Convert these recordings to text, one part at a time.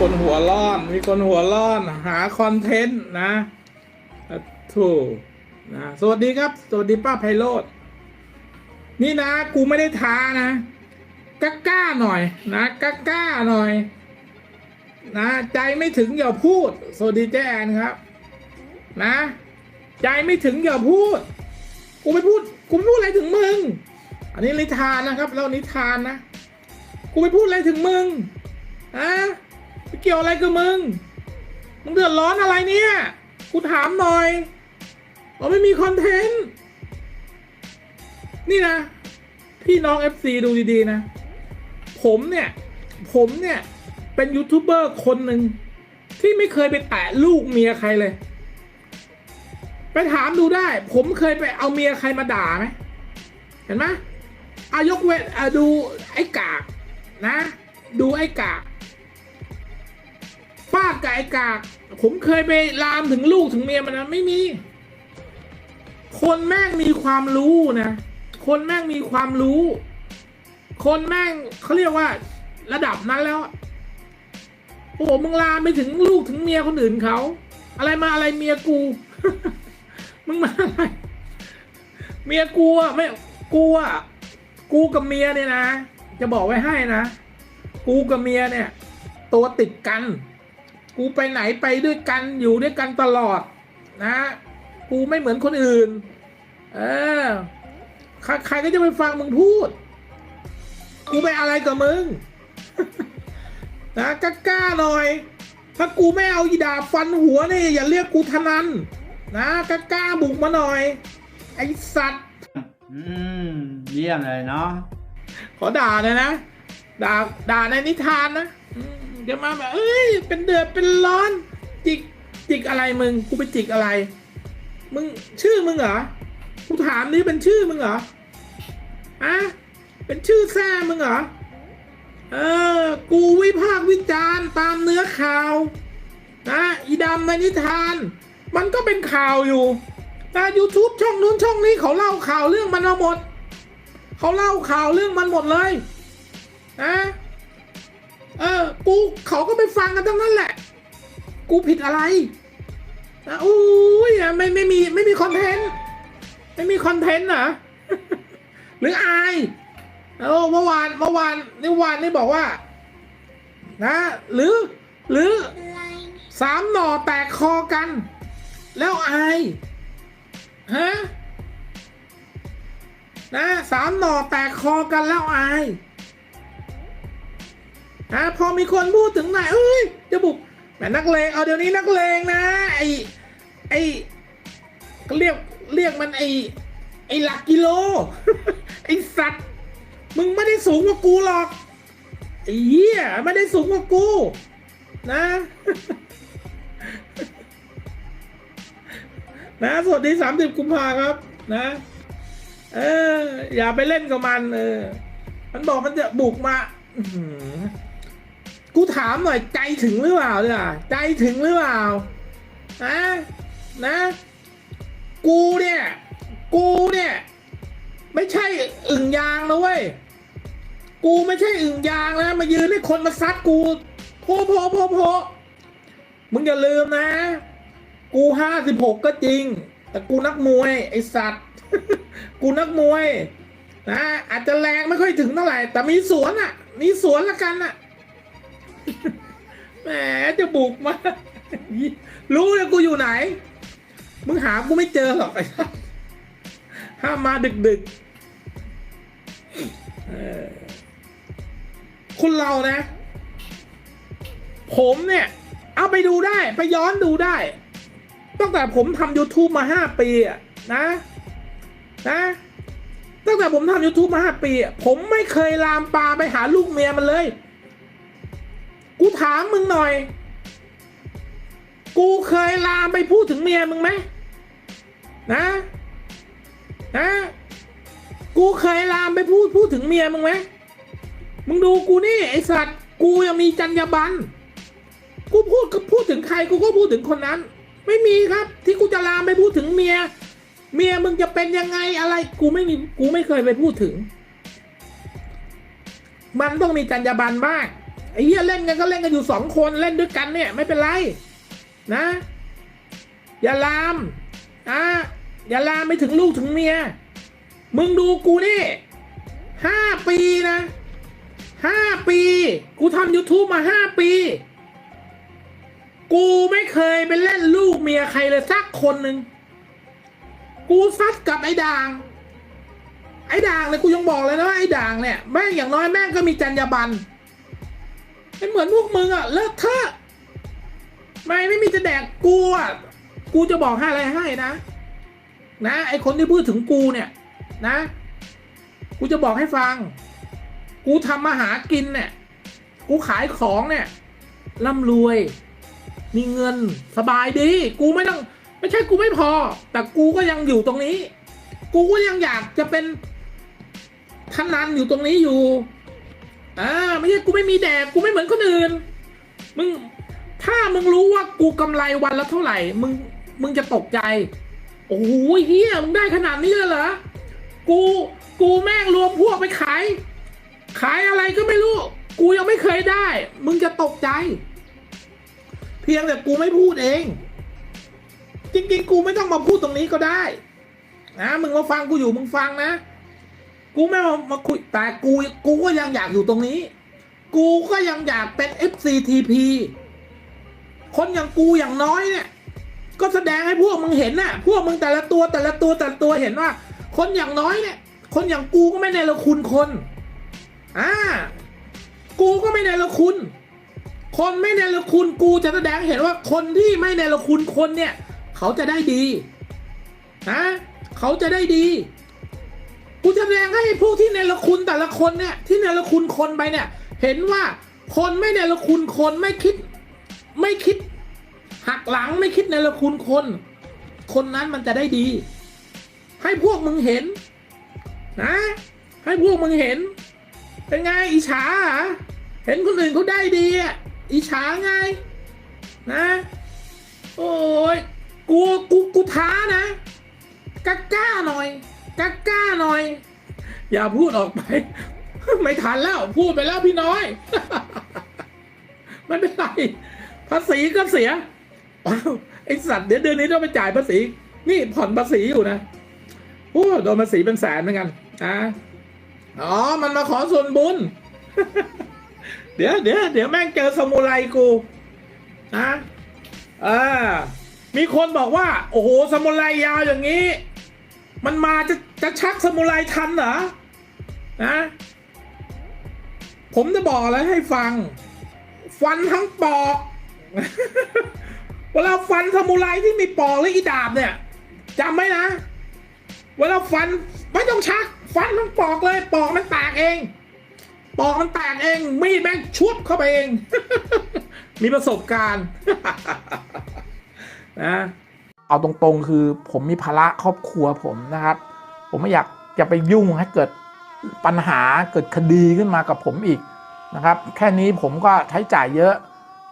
คนหัวร้อน มีคนหัวร้อน หาคอนเทนต์นะถูกนะสวัสดีครับ สวัสดีป้าไพโรธนี่นะ กูไม่ได้ท้านะกล้าก้าหน่อย นะกล้าก้าหน่อย นะ ใจไม่ถึงอย่าพูด สวัสดีเจ๊แอนครับ นะ ใจไม่ถึงอย่าพูด กูไม่พูด กูไม่พูดอะไรถึงมึง อันนี้นิทานนะครับเล่านิทานนะ กูไม่พูดอะไรถึงมึงฮะ เกี่ยวอะไรกับมึง มึงเดือดร้อนอะไรเนี่ย กูถามหน่อย เราไม่มีคอนเทนต์ นี่นะ พี่น้อง FC ดูดีๆนะ ผมเนี่ย ผมเนี่ย เป็นยูทูบเบอร์คนหนึ่งที่ไม่เคยไปแตะลูกเมียใครเลย ไปถามดูได้ ผมเคยไปเอาเมียใครมาด่าไหม เห็นไหมอายกเว้นอะดูไอ้กากนะ ดูไอ้กาก ฟาดกับไอ้กาก ผมเคยไปลามถึงลูกถึงเมียมันนะไม่มี คนแม่งมีความรู้นะ คนแม่งมีความรู้ คนแม่งเขาเรียกว่า ระดับนั้นแล้ว โอ้โหมึงลามไปถึงลูกถึงเมียคนอื่นเขา อะไรมาอะไรเมียกู มึงมาอะไร เมียกูอะไม่กูอะกูกับเมียเนี่ยนะ จะบอกไว้ให้นะ กูกับเมียเนี่ย ตัวติดกัน กูไปไหนไปด้วยกันอยู่ด้วยกันตลอดนะ กูไม่เหมือนคนอื่น เออใครใครก็จะไปฟังมึงพูด กูไปอะไรกับมึง นะกล้าๆหน่อย ถ้ากูไม่เอาอีดาบฟันหัวนี่อย่าเรียกกูทนันนะกล้าๆบุกมาหน่อย ไอสัตว์ อืมเยี่ยมเลยเนาะ ขอด่าเลยนะ ด่าด่าในนิทานนะอืม เดี๋ยวมาแบบเอ้ย เป็นเดือดเป็นร้อน จิกจิกอะไรมึงกูไปจิกอะไร มึงชื่อมึงเหรอกูถามนี้เป็นชื่อมึงเหรออะเป็นชื่อแซ่มึงเหรอเออ กูวิพากษ์วิจารณ์ตามเนื้อข่าว นะอีดำในนิทาน มันก็เป็นข่าวอยู่แต่ YouTube ช่องนู้นช่องนี้เขาเล่าข่าวเรื่องมันมาหมด เขาเล่าข่าวเรื่องมันหมดเลย นะ เออ กูเขาก็ไปฟังกันทั้งนั้นแหละ กูผิดอะไรนะอุ้ยไม่ไม่มีไม่มีคอนเทนต์ไม่มีคอนเทนต์เหรอหรืออายเออเมื่อวานเมื่อวานนี่วานนี่บอกว่า นะ หรือ หรือสามหน่อแตกคอกัน แล้วอายฮะนะสามหน่อแตกคอกันแล้วอาย นะพอมีคนพูดถึงนายเอ้ยจะบุกแหมนักเลงเอาเดี๋ยวนี้นักเลงนะไอไอก็เรียกเรียกมันไอไอหลักกิโล ไอสัตว์ มึงไม่ได้สูงกว่ากูหรอกไอ้เหี้ยไม่ได้สูงกว่ากู นะ นะสวัสดีสามสิบกุมภาครับ นะ เออ อย่าไปเล่นกับมัน เออ มันบอกมันจะบุกมา กูถามหน่อยใจถึงหรือเปล่าเนี่ยใจถึงหรือเปล่านะนะ กูเนี่ย กูเนี่ย ไม่ใช่อึ่งยางนะเว้ยกูไม่ใช่อึ่งยางนะมายืนให้คนมาซัดกูโพโพโพโพมึงอย่าลืมนะ กูห้าสิบหกก็จริง แต่กูนักมวยไอสัตว์ กูนักมวยนะอาจจะแรงไม่ค่อยถึงเท่าไหร่ แต่มีสวนอะ มีสวนละกันอะ แหมจะบุกมา รู้เลยกูอยู่ไหน มึงหากูไม่เจอหรอกไอ้ห้ามมาดึกดึกๆคุณเรานะ ผมเนี่ย เอาไปดูได้ ไปย้อนดูได้ ตั้งแต่ผมทำ YouTube มาห้าปีอะนะ นะตั้งแต่ผมทำ YouTube มาห้าปี ผมไม่เคยลามปลาไปหาลูกเมียมันเลย กูถามมึงหน่อย กูเคยลามไปพูดถึงเมียมึงไหมนะนะกูเคยลามไปพูดพูดถึงเมียมึงไหมมึงดูกูนี่ไอสัตว์ กูยังมีจรรยาบรรณกูพูดก็พูดถึงใครกูก็พูดถึงคนนั้น ไม่มีครับ ที่กูจะลามไปพูดถึงเมีย เมียมึงจะเป็นยังไงอะไร กูไม่มีกูไม่เคยไปพูดถึง มันต้องมีจรรยาบรรณบ้าง ไอ้เหี้ยเล่นกันก็เล่นกันอยู่สองคนเล่นด้วยกันเนี่ยไม่เป็นไรนะ อย่าลามอะอย่าลามไปถึงลูกถึงเมีย มึงดูกูนี่ห้าปีนะห้าปี กูทำ YouTube มาห้าปี กูไม่เคยไปเล่นลูกเมียใครเลยสักคนหนึ่ง กูซัดกับไอ้ด่าง ไอ้ด่างเลยกูยังบอกเลยนะว่าไอ้ด่างเนี่ยแม่งอย่างน้อยแม่งก็มีจรรยาบรรณ ไม่เหมือนพวกมึงอะเลิกเถอะไม่ไม่มีจะแดกกูอะกูจะบอกให้อะไรให้นะ นะไอคนที่พูดถึงกูเนี่ยนะ กูจะบอกให้ฟัง กูทำมาหากินเนี่ย กูขายของเนี่ยร่ำรวย มีเงินสบายดี กูไม่ต้อง ไม่ใช่กูไม่พอ แต่กูก็ยังอยู่ตรงนี้ กูก็ยังอยากจะเป็นทนันอยู่ตรงนี้อยู่ อ่าไม่ใช่กูไม่มีแดกกูไม่เหมือนคนอื่น มึงถ้ามึงรู้ว่ากูกำไรวันละเท่าไหร่ มึงมึงจะตกใจ โอ้โหเฮียมึงได้ขนาดนี้เลยเหรอ กูกูแม่งรวมพวกไปขาย ขายอะไรก็ไม่รู้ กูยังไม่เคยได้ มึงจะตกใจ เพียงแต่กูไม่พูดเอง จริงๆ กูไม่ต้องมาพูดตรงนี้ก็ได้นะมึงมาฟังกูอยู่มึงฟังนะ กูไม่มามาคุยแต่กูกูก็ยังอยากอยู่ตรงนี้ กูก็ยังอยากเป็น FCTP คนอย่างกูอย่างน้อยเนี่ย ก็แสดงให้พวกมึงเห็นน่ะ พวกมึงแต่ละตัวแต่ละตัวแต่ละตัวเห็นว่า คนอย่างน้อยเนี่ย คนอย่างกูก็ไม่ในละคุณคนอ่ากูก็ไม่ในละคุณ คนไม่ในละคุณกูจะแสดงเห็นว่าคนที่ไม่ในละคุณคนเนี่ย เขาจะได้ดีนะเขาจะได้ดี กูจะแสดงให้พวกที่ในละคุณแต่ละคนเนี่ยที่ในละคุณคนไปเนี่ย เห็นว่าคนไม่ในละคุณคนไม่คิด ไม่คิด หักหลังไม่คิดในละคุณคน คนนั้นมันจะได้ดี ให้พวกมึงเห็น นะ ให้พวกมึงเห็น เป็นไงอิจฉาเห็นคนอื่นเขาได้ดีอะอิจฉาไง นะ โอ้ยกูกูกูท้านะ กล้าก้าหน่อย อย่าพูดออกไป ไม่ทันแล้วพูดไปแล้วพี่น้อยไม่เป็นไรภาษีก็เสียว้าวไอสัตว์เดี๋ยวเดือนนี้ต้องไปจ่ายภาษี นี่ผ่อนภาษีอยู่นะโอ้โดนภาษีเป็นแสนเหมือนกันนะอ๋อ มันมาขอส่วนบุญ เดี๋ยวเดี๋ยวเดี๋ยวแม่งเจอสมุไรกูนะอ่ามีคนบอกว่า โอ้โห สมุไรยาวอย่างนี้ มันมาจะจะชักสมุไรทันเหรอ นะ ผมจะบอกอะไรให้ฟัง ฟันทั้งปอก เวลาฟันสมุไรที่มีปอกหรืออีดาบเนี่ยจำไว้นะ เวลาฟันไม่ต้องชัก ฟันทั้งปอกเลย ปอกมันแตกเอง ปอกมันแตกเอง มีดแม่งชุบเข้าไปเอง มีประสบการณ์ นะ เอาตรงๆ คือผมมีภาระครอบครัวผมนะครับ ผมไม่อยากจะไปยุ่งให้เกิดปัญหาเกิดคดีขึ้นมากับผมอีกนะครับ แค่นี้ผมก็ใช้จ่ายเยอะ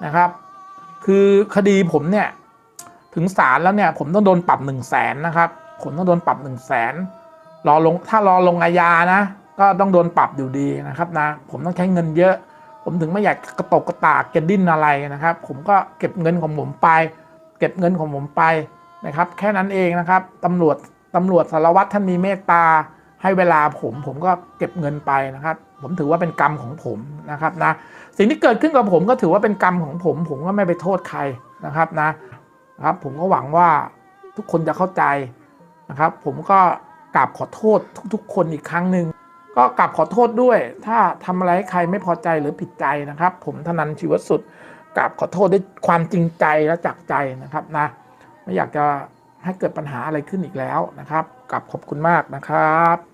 นะครับ คือคดีผมเนี่ยถึงศาลแล้วเนี่ยผมต้องโดนปรับ1นึ่งแสนนะครับ ผมต้องโดนปรับ1นึ่งแสนรอลงถ้ารอลงอาญานะ ก็ต้องโดนปรับอยู่ดีนะครับนะ ผมต้องใช้เงินเยอะ ผมถึงไม่อยากกระตกกระตากจะดิ้นอะไรนะครับ ผมก็เก็บเงินของผมไป เก็บเงินของผมไป นะครับ แค่นั้นเองนะครับตำรวจตำรวจสารวัตรท่านมีเมตตาให้เวลาผมผมก็เก็บเงินไปนะครับ ผมถือว่าเป็นกรรมของผมนะครับนะสิ่งที่เกิดขึ้นกับผมก็ถือว่าเป็นกรรมของผม ผมก็ไม่ไปโทษใครนะครับนะครับผมก็หวังว่าทุกคนจะเข้าใจนะครับ ผมก็กราบขอโทษทุกๆ คนอีกครั้งหนึ่งก็กราบขอโทษด้วย ถ้าทำอะไรให้ใครไม่พอใจหรือผิดใจนะครับ ผมธนันชีวสุดกราบขอโทษด้วยความจริงใจและจากใจนะครับนะ ไม่อยากจะให้เกิดปัญหาอะไรขึ้นอีกแล้วนะครับกลับขอบคุณมากนะครับ